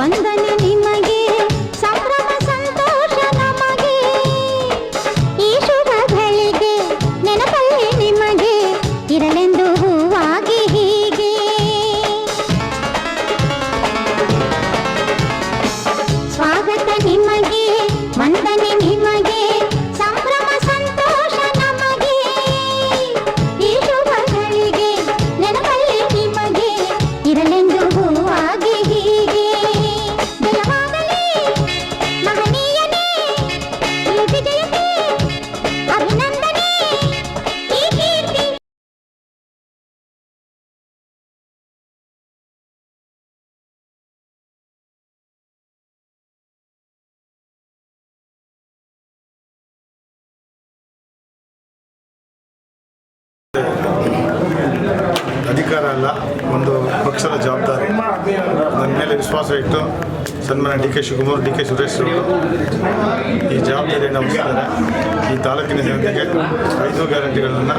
వందని ಅಧಿಕಾರ ಅಲ್ಲ ಒಂದು ಪಕ್ಷದ ಜವಾಬ್ದಾರಿ. ನನ್ನ ಮೇಲೆ ವಿಶ್ವಾಸ ಇಟ್ಟು ಸನ್ಮಾನ್ಯ D K Shivakumar D K Suresh ಅವರು ಈ ಜವಾಬ್ದಾರಿಯನ್ನು ನಮಸ್ಕಾರ ಈ ತಾಲೂಕಿನ ಜನತೆಗೆ ಐದು ಗ್ಯಾರಂಟಿಗಳನ್ನು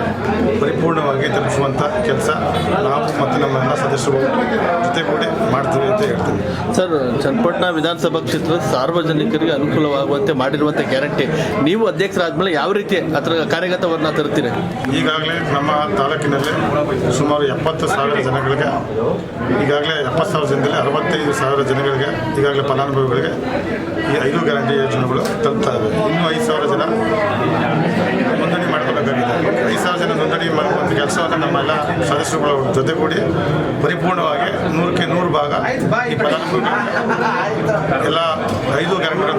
ಪರಿಪೂರ್ಣವಾಗಿ ತಲುಪಿಸುವಂಥ ಕೆಲಸ ನಾವು ಮತ್ತು ನಮ್ಮ ಎಲ್ಲ ಸದಸ್ಯರು ಜೊತೆಗೂಡಿ ಮಾಡ್ತೀವಿ ಅಂತ ಹೇಳ್ತೀನಿ. ಸರ್ ಚನ್ನಪಟ್ಟಣ ವಿಧಾನಸಭಾ ಕ್ಷೇತ್ರದ ಸಾರ್ವಜನಿಕರಿಗೆ ಅನುಕೂಲವಾಗುವಂತೆ ಮಾಡಿರುವಂಥ ಗ್ಯಾರಂಟಿ. ನೀವು ಅಧ್ಯಕ್ಷರಾದ್ಮೇಲೆ ಯಾವ ರೀತಿ ಅದರ ಕಾರ್ಯಗತವನ್ನು ತರುತ್ತೀರಿ? ಈಗಾಗಲೇ ನಮ್ಮ ತಾಲೂಕಿನಲ್ಲಿ ಸುಮಾರು ಎಪ್ಪತ್ತು ಸಾವಿರ ಜನಗಳಿಗೆ ಈಗಾಗಲೇ ಎಪ್ಪತ್ತು ಸಾವಿರ ಜನದಲ್ಲಿ ಅರವತ್ತೈದು ಸಾವಿರ ಜನಗಳಿಗೆ ಈಗಾಗಲೇ ಫಲಾನುಭವಿಗಳಿಗೆ ಈ ಐದು ಗ್ಯಾರಂಟಿ ಯೋಜನೆಗಳು ತಲುಪ್ತಾ ಇವೆ. ಇನ್ನೂ ಐದು ಸಾವಿರ ಜನ ನೋಂದಣಿ ಮಾಡ್ಕೋಬೇಕಾಗಿದೆ ಐದು ಸಾವಿರ ಜನ ನೋಂದಣಿ ಮಾಡುವಂಥ ಕೆಲಸವನ್ನು ನಮ್ಮೆಲ್ಲ ಸದಸ್ಯರುಗಳ ಜೊತೆಗೂಡಿ ಪರಿಪೂರ್ಣವಾಗಿ ನೂರಕ್ಕೆ ನೂರು ಭಾಗ ಈ ಫಲಾನುಭವಿಗಳು ಎಲ್ಲ ಐದು ಗ್ಯಾರಂಟಿಗಳನ್ನು